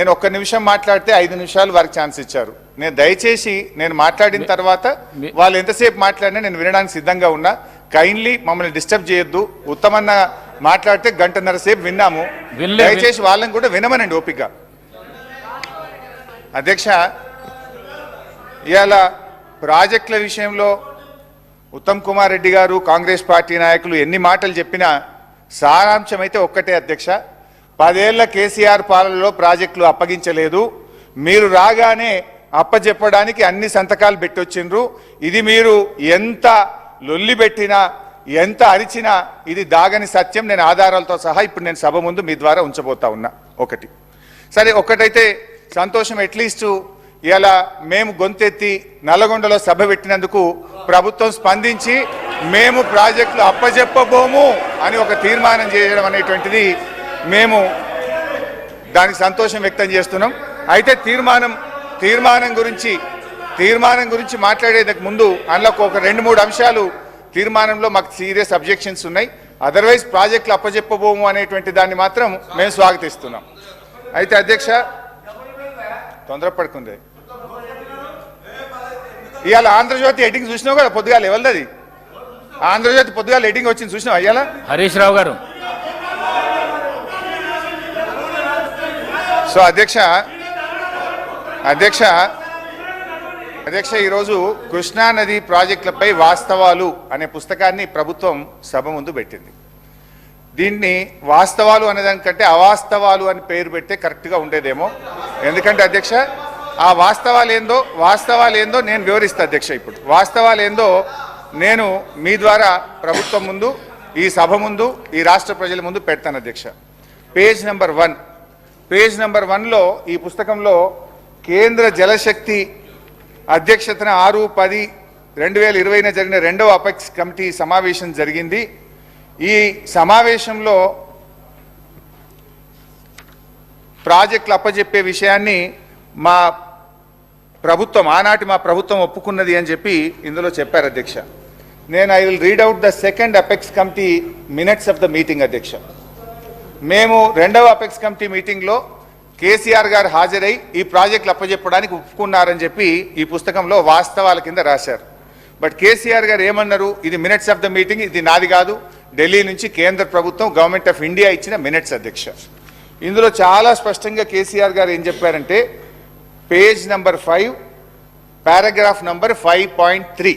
నేను ఒక్క నిమిషం మాట్లాడితే ఐదు నిమిషాలు వారికి ఛాన్స్ ఇచ్చారు. నేను దయచేసి నేను మాట్లాడిన తర్వాత వాళ్ళు ఎంతసేపు మాట్లాడినా నేను వినడానికి సిద్ధంగా ఉన్నా. కైండ్లీ మమ్మల్ని డిస్టర్బ్ చేయొద్దు. ఉత్తమన్న మాట్లాడితే గంటన్నర సేపు విన్నాము. దయచేసి వాళ్ళని కూడా వినమనండి ఓపిక అధ్యక్ష ఇవాళ ప్రాజెక్టుల విషయంలో ఉత్తమ్ కుమార్ రెడ్డి గారు కాంగ్రెస్ పార్టీ నాయకులు ఎన్ని మాటలు చెప్పినా సారాంశం అయితే ఒక్కటే అధ్యక్ష. పదేళ్ళ కేసీఆర్ పాలనలో ప్రాజెక్టులు అప్పగించలేదు. మీరు రాగానే అప్పచెప్పడానికి అన్ని సంతకాలు పెట్టొచ్చిండ్రు. ఇది మీరు ఎంత లొల్లి పెట్టినా ఎంత అరిచినా ఇది దాగని సత్యం. నేను ఆధారాలతో సహా ఇప్పుడు నేను సభ ముందు మీ ద్వారా ఉంచబోతా ఉన్నా. ఒకటి. సరే ఒకటైతే సంతోషం అట్లీస్ట్ ఇలా మేము గొంతెత్తి నల్లగొండలో సభ పెట్టినందుకు ప్రభుత్వం స్పందించి మేము ప్రాజెక్టులు అప్పజెప్పబోము అని ఒక తీర్మానం చేయడం అనేటువంటిది మేము దానికి సంతోషం వ్యక్తం చేస్తున్నాం. అయితే తీర్మానం తీర్మానం గురించి తీర్మానం గురించి మాట్లాడేందుకు ముందు అందులో ఒక రెండు మూడు అంశాలు తీర్మానంలో మాకు సీరియస్ అబ్జెక్షన్స్ ఉన్నాయి. అదర్వైజ్ ప్రాజెక్టులు అప్పజెప్పబోము అనేటువంటి దాన్ని మాత్రం మేము స్వాగతిస్తున్నాం. అయితే అధ్యక్ష తొందరపడుకుంది ఇవాళ ఆంధ్రజ్యోతి ఎడ్డింగ్ చూసినావు కదా పొద్దుగాల ఎవరిది ఆంధ్రజ్యోతి పొద్దుగాల ఎడ్డింగ్ వచ్చింది చూసినావు అయ్యాలా హరీష్ రావు గారు. సో అధ్యక్ష అధ్యక్ష అధ్యక్ష ఈరోజు కృష్ణానది ప్రాజెక్టులపై వాస్తవాలు అనే పుస్తకాన్ని ప్రభుత్వం సభ ముందు పెట్టింది. దీన్ని వాస్తవాలు అనేదానికంటే అవాస్తవాలు అని పేరు పెడితే కరెక్ట్గా ఉండేదేమో. ఎందుకంటే అధ్యక్ష ఆ వాస్తవాలు ఏందో వాస్తవాలు ఏందో నేను వివరిస్తా అధ్యక్ష ఇప్పుడు. వాస్తవాలు ఏందో నేను మీ ద్వారా ప్రభుత్వం ముందు ఈ సభ ముందు ఈ రాష్ట్ర ప్రజల ముందు పెడతాను అధ్యక్ష. Page number one. Page number వన్లో ఈ పుస్తకంలో కేంద్ర జలశక్తి అధ్యక్షతన ఆరు పది రెండు వేల ఇరవైన జరిగిన రెండవ అపెక్స్ కమిటీ సమావేశం జరిగింది. ఈ సమావేశంలో ప్రాజెక్టులు అప్పజెప్పే విషయాన్ని మా ప్రభుత్వం ఆనాటి మా ప్రభుత్వం ఒప్పుకున్నది అని చెప్పి ఇందులో చెప్పారు అధ్యక్ష. నేను I will read out the second apex committee minutes of the meeting అధ్యక్ష. మేము రెండవ అపెక్స్ కమిటీ మీటింగ్లో కేసీఆర్ గారు హాజరై ఈ ప్రాజెక్టులు అప్పజెప్పడానికి ఒప్పుకున్నారని చెప్పి ఈ పుస్తకంలో వాస్తవాల కింద రాశారు. బట్ కేసీఆర్ గారు ఏమన్నారు? ఇది మినిట్స్ ఆఫ్ ద మీటింగ్ ఇది నాది కాదు. ఢిల్లీ నుంచి కేంద్ర ప్రభుత్వం గవర్నమెంట్ ఆఫ్ ఇండియా ఇచ్చిన మినిట్స్ అధ్యక్ష. ఇందులో చాలా స్పష్టంగా కేసీఆర్ గారు ఏం చెప్పారంటే page number five paragraph number five point three.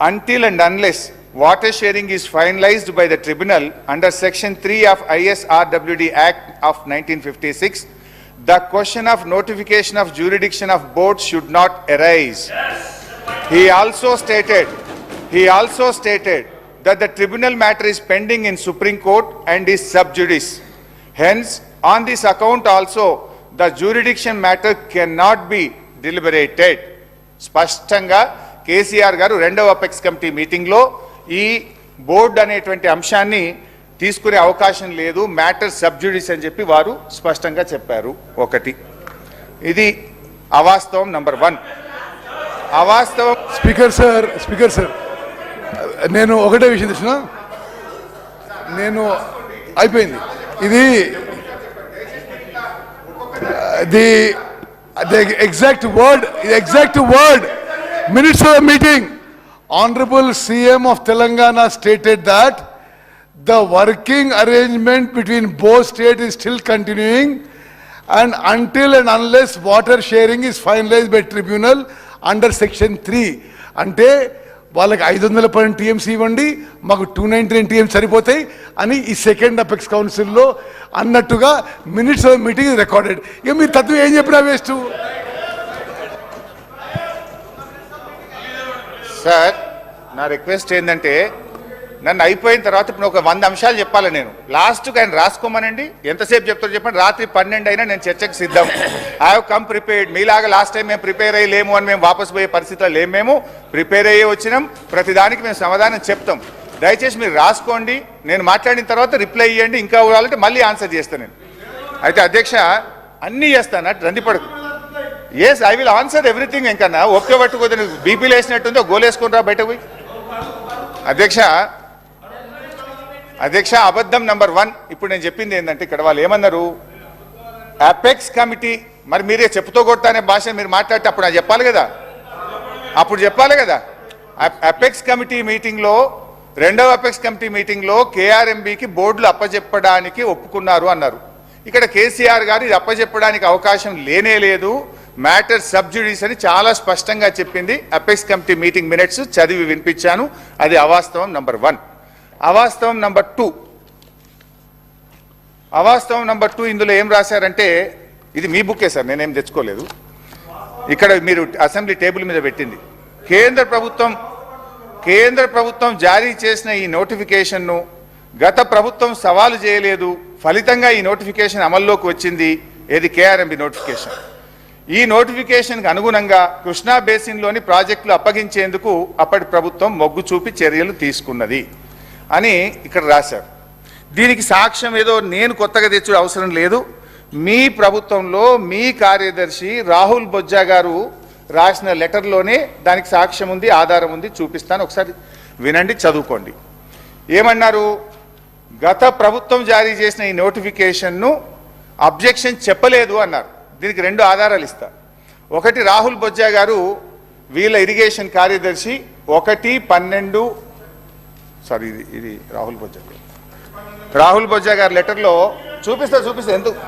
Until and unless water sharing is finalized by the tribunal under section 3 of ISRWD Act of 1956, the question of notification of jurisdiction of board should not arise. He also stated, he also stated that the tribunal matter is pending in Supreme Court and is sub judice. Hence, on this account also, the jurisdiction matter cannot be deliberated. స్పష్టంగా KCR గారు రెండవ apex committee మీటింగ్లో ఈ board అనేటువంటి అంశాన్ని తీసుకునే అవకాశం లేదు మ్యాటర్ సబ్జుడిస్ అని చెప్పి వారు స్పష్టంగా చెప్పారు. ఒకటి. ఇది అవాస్తవం నంబర్ వన్. అవాస్తవం స్పీకర్ సార్ స్పీకర్ సార్. నేను ఒకటే విషయం తెలిసిన నేను అయిపోయింది. ఇది the the exact word exact word. Minutes of meeting. Honourable CM of Telangana stated that the working arrangement between both states is still continuing and until and unless water sharing is finalized by tribunal under section 3 అంటే వాళ్ళకి ఐదు వందల పన్నెండు TMC ఇవ్వండి మాకు two ninety nine TM సరిపోతాయి అని ఈ సెకండ్ అపెక్స్ కౌన్సిల్లో అన్నట్టుగా మినిట్స్ ఆఫ్ మీటింగ్ రికార్డెడ్ ఇక మీరు తత్వం ఏం చెప్పినా వేస్ట్ సార్ నా రిక్వెస్ట్ ఏంటంటే నన్ను అయిపోయిన తర్వాత ఇప్పుడు ఒక వంద అంశాలు చెప్పాలి నేను. లాస్ట్కి ఆయన రాసుకోమనండి. ఎంతసేపు చెప్తారో చెప్పండి. రాత్రి పన్నెండు అయినా నేను చర్చకు సిద్ధం. ఐ హావ్ కమ్ ప్రిపేర్డ్ మీలాగా లాస్ట్ టైం మేము ప్రిపేర్ అయ్యలేము అని మేము వాపస్ పోయే పరిస్థితిలో లేము మేము. ప్రిపేర్ అయ్యే వచ్చినాం. ప్రతిదానికి మేము సమాధానం చెప్తాం. దయచేసి మీరు రాసుకోండి. నేను మాట్లాడిన తర్వాత రిప్లై ఇవ్వండి ఇంకా కావాలంటే మళ్ళీ ఆన్సర్ చేస్తాను నేను. అయితే అధ్యక్ష అన్నీ చేస్తాను అటు రంది పడుకు. Yes I will answer everything ఇంకన్నా ఒకే పట్టుకోదు బీపీలు వేసినట్టుందో గోలేసుకుని రా బయటకు పోయి. అధ్యక్ష అధ్యక్ష అబద్ధం నంబర్ వన్. ఇప్పుడు నేను చెప్పింది ఏంటంటే ఇక్కడ వాళ్ళు ఏమన్నారు? అపెక్స్ కమిటీ మరి మీరే చెప్పుతో కొడతానే భాష మీరు మాట్లాడితే అప్పుడు నాకు చెప్పాలి కదా? అప్పుడు చెప్పాలి కదా? అపెక్స్ కమిటీ మీటింగ్లో రెండవ అపెక్స్ కమిటీ మీటింగ్లో కేఆర్ఎంబికి బోర్డులు అప్పజెప్పడానికి ఒప్పుకున్నారు అన్నారు. ఇక్కడ కేసీఆర్ గారు ఇది అప్పజెప్పడానికి అవకాశం లేనే లేదు. మ్యాటర్ సబ్జుడీస్ అని చాలా స్పష్టంగా చెప్పింది అపెక్స్ కమిటీ మీటింగ్ మినిట్స్ చదివి వినిపించాను. అది అవాస్తవం నంబర్ వన్. అవాస్తవం నంబర్ టూ. అవాస్తవం నంబర్ టూ ఇందులో ఏం రాశారంటే ఇది మీ బుక్కే సార్ నేనేం తెచ్చుకోలేదు. ఇక్కడ మీరు అసెంబ్లీ టేబుల్ మీద పెట్టింది. కేంద్ర ప్రభుత్వం కేంద్ర ప్రభుత్వం జారీ చేసిన ఈ నోటిఫికేషన్ను గత ప్రభుత్వం సవాలు చేయలేదు. ఫలితంగా ఈ నోటిఫికేషన్ అమల్లోకి వచ్చింది. ఏది కేఆర్ఎంబి నోటిఫికేషన్. ఈ నోటిఫికేషన్కు అనుగుణంగా కృష్ణా బేసిన్లోని ప్రాజెక్టులు అప్పగించేందుకు అప్పటి ప్రభుత్వం మొగ్గు చూపి చర్యలు తీసుకున్నది అని ఇక్కడ రాశారు. దీనికి సాక్ష్యం ఏదో నేను కొత్తగా తెచ్చే అవసరం లేదు. మీ ప్రభుత్వంలో మీ కార్యదర్శి రాహుల్ బొజ్జా గారు రాసిన లెటర్లోనే దానికి సాక్ష్యం ఉంది ఆధారం ఉంది చూపిస్తాను. ఒకసారి వినండి చదువుకోండి. ఏమన్నారు? గత ప్రభుత్వం జారీ చేసిన ఈ నోటిఫికేషన్ను అబ్జెక్షన్ చెప్పలేదు అన్నారు. దీనికి రెండు ఆధారాలు ఇస్తా. ఒకటి రాహుల్ బొజ్జా గారు వీళ్ళ ఇరిగేషన్ కార్యదర్శి ఒకటి పన్నెండు సారీ ఇది ఇది రాహుల్ బొజ్జా గారు. రాహుల్ బొజ్జా గారి లెటర్లో చూపిస్తా చూపిస్తా ఎందుకు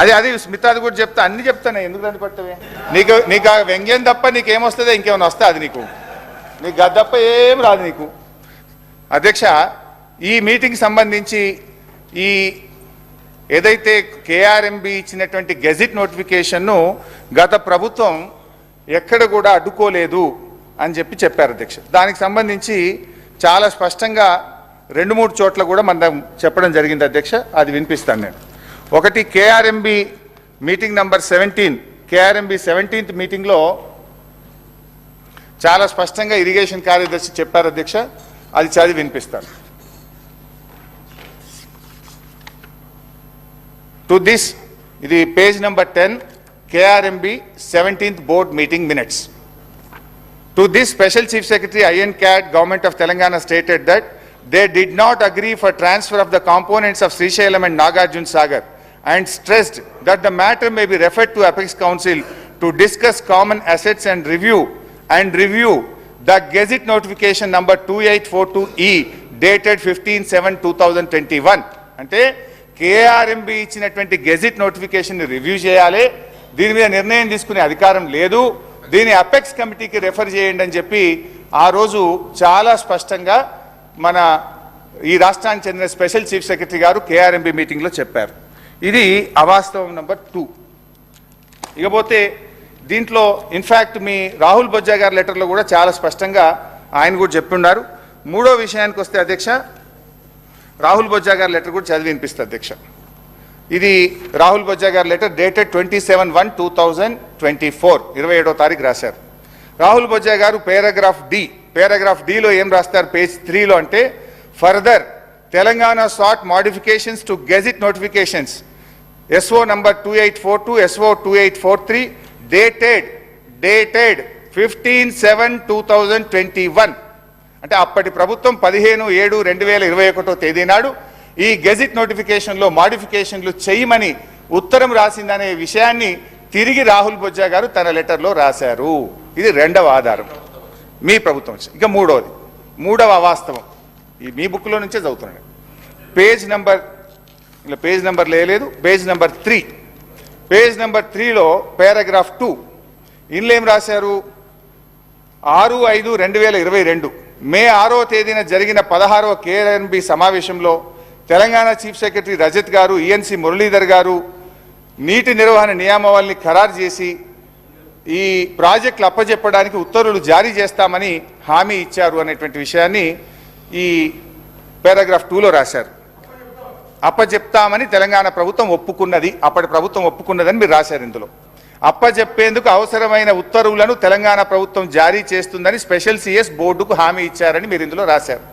అది అది స్మితాది కూడా చెప్తా అన్ని చెప్తాను ఎందుకు దాన్ని పట్టవే నీకు నీకు ఆ వ్యంగ్యం తప్ప నీకేమొస్తుందో ఇంకేమైనా వస్తా అది నీకు. నీకు గది తప్ప ఏం రాదు నీకు. అధ్యక్ష ఈ మీటింగ్ సంబంధించి ఈ ఏదైతే కేఆర్ఎంబి ఇచ్చినటువంటి గెజిట్ నోటిఫికేషన్ను గత ప్రభుత్వం ఎక్కడ కూడా అడ్డుకోలేదు అని చెప్పి చెప్పారు అధ్యక్ష. దానికి సంబంధించి చాలా స్పష్టంగా రెండు మూడు చోట్ల కూడా మనం చెప్పడం జరిగింది అధ్యక్ష. అది వినిపిస్తాను నేను. ఒకటి KRMB meeting number seventeen. KRMB seventeenth మీటింగ్లో చాలా స్పష్టంగా ఇరిగేషన్ కార్యదర్శి చెప్పారు అధ్యక్ష. అది చదివి వినిపిస్తాను. టు దిస్ ఇది page number ten KRMB seventeenth board meeting minutes To this, Special Chief Secretary IN CAT, Government of Telangana stated that they did not agree for transfer of the components of Srisailam and Nagarjun Sagar and stressed that the matter may be referred to Apex Council to discuss common assets and review and review the Gazette notification number 2842E dated 15/7/2021. KRMB ఇచ్చినటువంటి gazette notification review చేయాలి. దీని మీద నిర్ణయం తీసుకునే అధికారం లేదు. దీని apex కమిటీకి రెఫర్ చేయండి అని చెప్పి ఆ రోజు చాలా స్పష్టంగా మన ఈ రాష్ట్రానికి చెందిన స్పెషల్ చీఫ్ సెక్రటరీ గారు కేఆర్ఎంబి మీటింగ్లో చెప్పారు. ఇది అవాస్తవం నెంబర్ టూ. ఇకపోతే దీంట్లో ఇన్ఫ్యాక్ట్ మీ రాహుల్ బొజ్జా గారి లెటర్లో కూడా చాలా స్పష్టంగా ఆయన కూడా చెప్పున్నారు మూడో విషయానికి వస్తే అధ్యక్ష రాహుల్ బొజ్జా గారి లెటర్ కూడా చదివి వినిపిస్తుంది అధ్యక్ష. ఇది రాహుల్ బొజ్జా గారి letter dated twenty seven one two thousand twenty four ఇరవై ఏడో తారీఖు రాశారు. రాహుల్ బొజ్జా గారు పేరాగ్రాఫ్ డి పేరాగ్రాఫ్ డిలో ఏం రాస్తారు? పేజ్ త్రీలో అంటే further Telangana sought modifications to gazette notifications. SO number two eight four two SO two eight four three dated dated fifteen seven two thousand twenty one. అంటే అప్పటి ప్రభుత్వం పదిహేను ఏడు రెండు వేల ఇరవై ఒకటో తేదీ నాడు ఈ గెజిట్ నోటిఫికేషన్లో మాడిఫికేషన్లు చేయమని ఉత్తరం రాసిందనే విషయాన్ని తిరిగి రాహుల్ బొజ్జా గారు తన లెటర్లో రాశారు. ఇది రెండవ ఆధారం. మీ ప్రభుత్వం ఇక మూడవది మూడవ అవాస్తవం. ఈ మీ బుక్లో నుంచే చదువుతున్నాను పేజ్ నెంబర్ ఇలా పేజ్ నెంబర్ లేదు page number three. Page number త్రీలో పారాగ్రాఫ్ టూ. ఇందులో ఏం రాశారు? ఆరు ఐదు రెండు వేల ఇరవై రెండు. మే ఆరో తేదీన జరిగిన పదహారవ కేఆర్ఎన్బి సమావేశంలో తెలంగాణ చీఫ్ సెక్రటరీ రజత్ గారు ఈఎన్సి మురళీధర్ గారు నీటి నిర్వహణ నియామావళిని ఖరారు చేసి ఈ ప్రాజెక్టులు అప్పజెప్పడానికి ఉత్తర్వులు జారీ చేస్తామని హామీ ఇచ్చారు అనేటువంటి విషయాన్ని ఈ పారాగ్రాఫ్ టూలో రాశారు. అప్పజెప్తామని తెలంగాణ ప్రభుత్వం ఒప్పుకున్నది అప్పటి ప్రభుత్వం ఒప్పుకున్నదని మీరు రాశారు ఇందులో. అప్పజెప్పేందుకు అవసరమైన ఉత్తర్వులను తెలంగాణ ప్రభుత్వం జారీ చేస్తుందని స్పెషల్ సిఎస్ బోర్డుకు హామీ ఇచ్చారని మీరు ఇందులో రాశారు.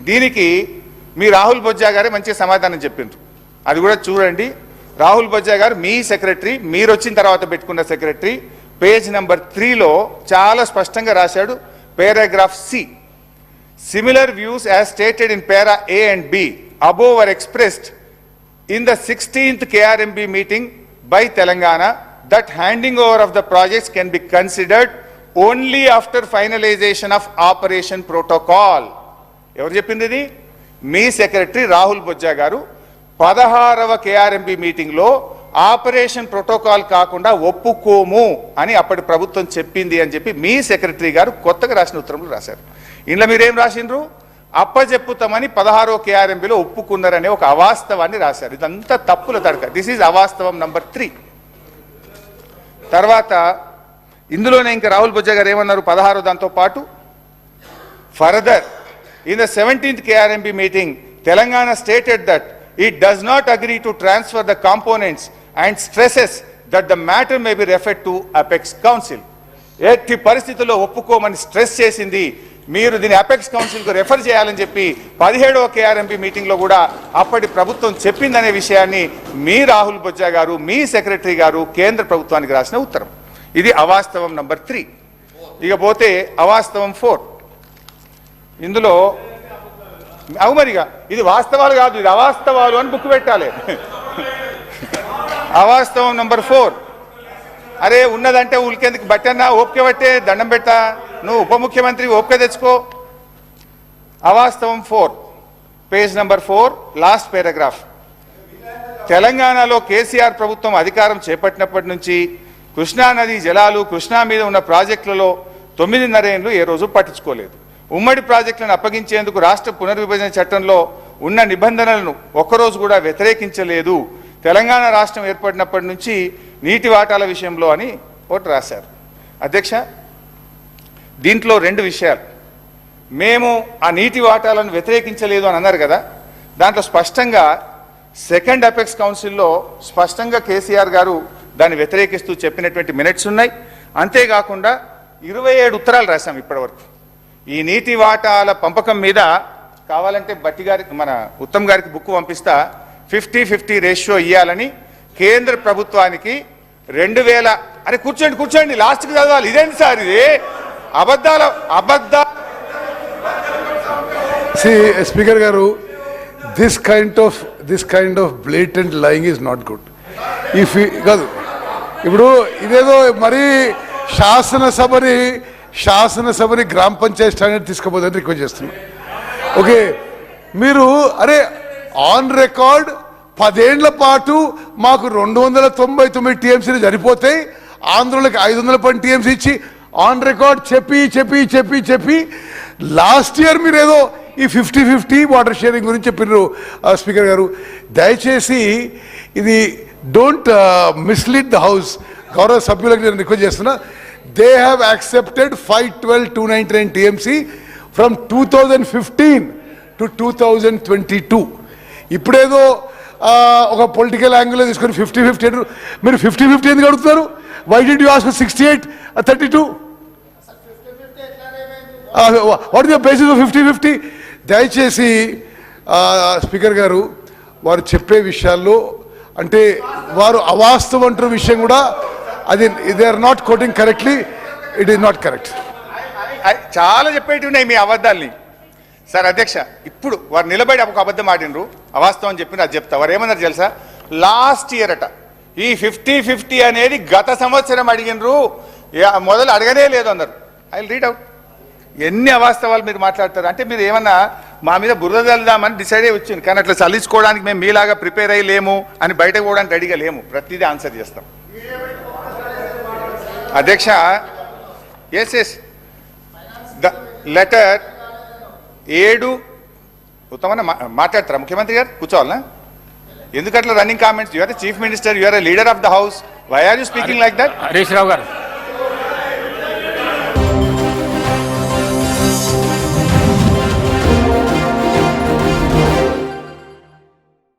దీనికి మీ రాహుల్ బొజ్జా గారే మంచి సమాధానం చెప్పిండ్రు. అది కూడా చూడండి. రాహుల్ బొజ్జా గారు మీ సెక్రటరీ మీరు వచ్చిన తర్వాత పెట్టుకున్న సెక్రటరీ పేజ్ నెంబర్ త్రీలో చాలా స్పష్టంగా రాశాడు. Paragraph C. Similar views as stated in para A and B above were in the sixteenth 16th meeting by Telangana that handing over of the projects can be considered only after finalization of operation protocol. ఎవరు చెప్పింది ఇది? మీ secretary Rahul Bojja గారు పదహారవ KRMB మీటింగ్లో operation protocol కాకుండా ఒప్పుకోము అని అప్పటి ప్రభుత్వం చెప్పింది అని చెప్పి మీ సెక్రటరీ గారు కొత్తగా రాసిన ఉత్తరంలో రాశారు. ఇంట్లో మీరేం రాసిండ్రు? అప్పజెప్పుతామని పదహారో కేఆర్ఎంబిలో ఒప్పుకున్నారనే ఒక అవాస్తవాన్ని రాశారు. ఇదంతా తప్పుల తడక. దిస్ ఈజ్ అవాస్తవం నంబర్ త్రీ తర్వాత ఇందులోనే ఇంకా రాహుల్ బుజ్జ గారు ఏమన్నారు? పదహారో దాంతో పాటు further in the seventeenth KRMB meeting Telangana stated that it does not agree to transfer the components and stresses that the matter may be refer to apex council. ఎట్టి పరిస్థితుల్లో ఒప్పుకోమని స్ట్రెస్ చేసింది మీరు దీన్ని అపెక్స్ కౌన్సిల్కు రెఫర్ చేయాలని చెప్పి పదిహేడవ KRMP మీటింగ్లో కూడా అప్పటి ప్రభుత్వం చెప్పిందనే విషయాన్ని మీ రాహుల్ బొజ్జా గారు మీ సెక్రటరీ గారు కేంద్ర ప్రభుత్వానికి రాసిన ఉత్తరం. ఇది అవాస్తవం నంబర్ త్రీ. ఇకపోతే అవాస్తవం ఫోర్. ఇందులో అవు మరిగా ఇది వాస్తవాలు కాదు ఇది అవాస్తవాలు అని బుక్ పెట్టాలి. అవాస్తవం నంబర్ ఫోర్. అరే ఉన్నదంటే ఉలికేందుకు బట్టన్నా? ఓపిక బట్టే దండం పెట్టా నువ్వు ఉప ముఖ్యమంత్రి ఓపిక తెచ్చుకో. అవాస్తవం four page number four last paragraph తెలంగాణలో కేసీఆర్ ప్రభుత్వం అధికారం చేపట్టినప్పటి నుంచి కృష్ణానది జలాలు కృష్ణా మీద ఉన్న ప్రాజెక్టులలో తొమ్మిదిన్నర ఏళ్ళు ఏ రోజు పట్టించుకోలేదు. ఉమ్మడి ప్రాజెక్టులను అప్పగించేందుకు రాష్ట్ర పునర్విభజన చట్టంలో ఉన్న నిబంధనలను ఒక్కరోజు కూడా వ్యతిరేకించలేదు. తెలంగాణ రాష్ట్రం ఏర్పడినప్పటి నుంచి నీటి వాటాల విషయంలో అని ఒకటి రాశారు. అధ్యక్ష దీంట్లో రెండు విషయాలు. మేము ఆ నీటి వాటాలను వ్యతిరేకించలేదు అని అన్నారు కదా. దాంట్లో స్పష్టంగా సెకండ్ అపెక్స్ కౌన్సిల్లో స్పష్టంగా కేసీఆర్ గారు దాన్ని వ్యతిరేకిస్తూ చెప్పినటువంటి మినిట్స్ ఉన్నాయి. అంతేకాకుండా ఇరవై ఏడు ఉత్తరాలు రాశాం ఇప్పటివరకు. ఈ నీటి వాటాల పంపకం మీద కావాలంటే బట్టి గారికి మన ఉత్తమ్ గారికి బుక్ పంపిస్తా. ఫిఫ్టీ ఫిఫ్టీ రేషియో ఇవ్వాలని కేంద్ర ప్రభుత్వానికి రెండు వేల అరే కూర్చోండి కూర్చోండి లాస్ట్కి చదవాలి. ఇదేంటి సార్ ఇది? అబద్ధాల అబద్ధ స్పీకర్ గారు this kind of this kind of blatant and lying is not good if కాదు ఇప్పుడు ఇదేదో మరీ శాసనసభని శాసనసభని గ్రామ పంచాయతీ స్టాండర్డ్ తీసుకుపోదని రిక్వెస్ట్ చేస్తున్నా. ఓకే మీరు అరే ఆన్ రికార్డ్ పదేండ్ల పాటు మాకు రెండు వందల తొంభై తొమ్మిది టీఎంసీలు సరిపోతాయి ఆంధ్రులకు ఐదు వందల పని టీఎంసీ ఇచ్చి ఆన్ రికార్డ్ చెప్పి చెప్పి చెప్పి చెప్పి లాస్ట్ ఇయర్ మీరు ఏదో ఈ ఫిఫ్టీ ఫిఫ్టీ వాటర్ షేరింగ్ గురించి చెప్పినారు స్పీకర్ గారు. దయచేసి ఇది డోంట్ మిస్లీడ్ ద హౌస్ గౌరవ సభ్యులకు నేను రిక్వెస్ట్ చేస్తున్నా. They have accepted five twelve two ninety nine TMC from two thousand fifteen to two thousand twenty two ఇప్పుడేదో ఒక పొలిటికల్ యాంగిల్లో తీసుకొని ఫిఫ్టీ ఫిఫ్టీ మీరు ఫిఫ్టీ ఫిఫ్టీ ఎందుకు అడుగుతున్నారు? Why do you ask sixty eight thirty two what the basis of fifty fifty? దయచేసి speaker గారు వారు చెప్పే విషయాల్లో అంటే వారు అవాస్తవం అంటున్న విషయం కూడా అది they are not quoting correctly it is not correct చాలా చెప్పేటి ఉన్నాయి మీ అబద్ధాల్ని. సార్ అధ్యక్ష ఇప్పుడు వారు నిలబడి ఒక అబద్ధం ఆడినరు అవాస్తవం చెప్పిన అది చెప్తా. వారు ఏమన్నారు తెలుసా? లాస్ట్ ఇయర్ అట ఈ ఫిఫ్టీ ఫిఫ్టీ అనేది గత సంవత్సరం అడిగినరు. యా- మొదలు అడగనే లేదు అన్నారు. ఐ రీడ్ అవుట్ ఎన్ని అవాస్తవాలు మీరు మాట్లాడతారు? అంటే మీరు ఏమన్నా మా మీద బురద చల్లుదామని డిసైడ్ అయ్యి వచ్చింది కానీ అట్లా చల్లించుకోవడానికి మేము మీలాగా ప్రిపేర్ అయ్యి లేము అని బయటకు పోవడానికి రెడీగా లేము. ప్రతిదీ ఆన్సర్ చేస్తాం. అధ్యక్ష ఎస్ ఎస్ ద లెటర్ ఏడు ఉత్తమన్న మాట్లాడతారా? ముఖ్యమంత్రి గారు కూర్చోవాలనా? ఎందుకట్లా running comments you're chief minister you're leader of the house why are you speaking like that Harish Rao గారు